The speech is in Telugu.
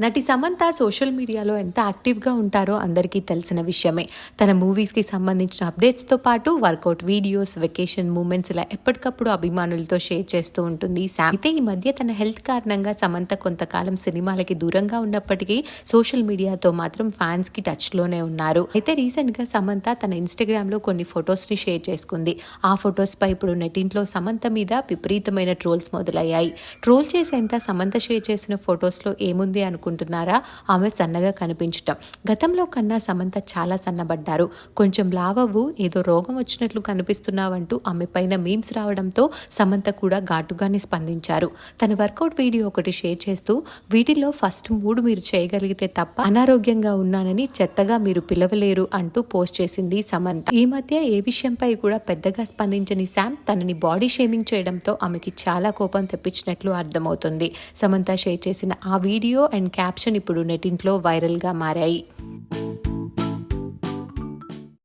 నటి సమంత సోషల్ మీడియాలో ఎంత యాక్టివ్గా ఉంటారో అందరికీ తెలిసిన విషయమే. తన మూవీస్కి సంబంధించిన అప్డేట్స్తో పాటు వర్కౌట్ వీడియోస్ వెకేషన్ మూమెంట్స్ ఇలా ఎప్పటికప్పుడు అభిమానులతో షేర్ చేస్తూ ఉంటుంది శామ్. అయితే ఈ మధ్య తన హెల్త్ కారణంగా సమంత కొంతకాలం సినిమాలకి దూరంగా ఉన్నప్పటికీ సోషల్ మీడియాతో మాత్రం ఫ్యాన్స్కి టచ్లోనే ఉన్నారు. అయితే రీసెంట్గా సమంత తన ఇన్స్టాగ్రామ్లో కొన్ని ఫొటోస్ని షేర్ చేసుకుంది. ఆ ఫొటోస్పై ఇప్పుడు నెటింట్లో సమంత మీద విపరీతమైన ట్రోల్స్ మొదలయ్యాయి. ట్రోల్ చేసేంత సమంత షేర్ చేసిన ఫొటోస్లో ఏముంది అనుకుంటున్నారా? ఆమె సన్నగా కనిపించటం. గతంలో కన్నా సమంత చాలా సన్నబడ్డారు. కొంచెం లావవు ఏదో రోగం వచ్చినట్లు కనిపిస్తున్నావంటూ ఆమె పైన మీమ్స్ రావడంతో సమంత కూడా ఘాటుగానే స్పందించారు. తన వర్కౌట్ వీడియో ఒకటి షేర్ చేస్తూ వీటిలో ఫస్ట్ మూడు మీరు చేయగలిగితే తప్ప అనారోగ్యంగా ఉన్నానని చెత్తగా మీరు పిలవలేరు అంటూ పోస్ట్ చేసింది సమంత. ఈ మధ్య ఏ విషయంపై కూడా పెద్దగా స్పందించని శామ్ తనని బాడీ షేమింగ్ చేయడంతో ఆమెకి చాలా కోపం తెప్పించినట్లు అర్థమవుతుంది. సమంత షేర్ చేసిన ఆ వీడియో అండ్ క్యాప్షన్ ఇప్పుడు నెటింట్లో వైరల్గా మారాయి.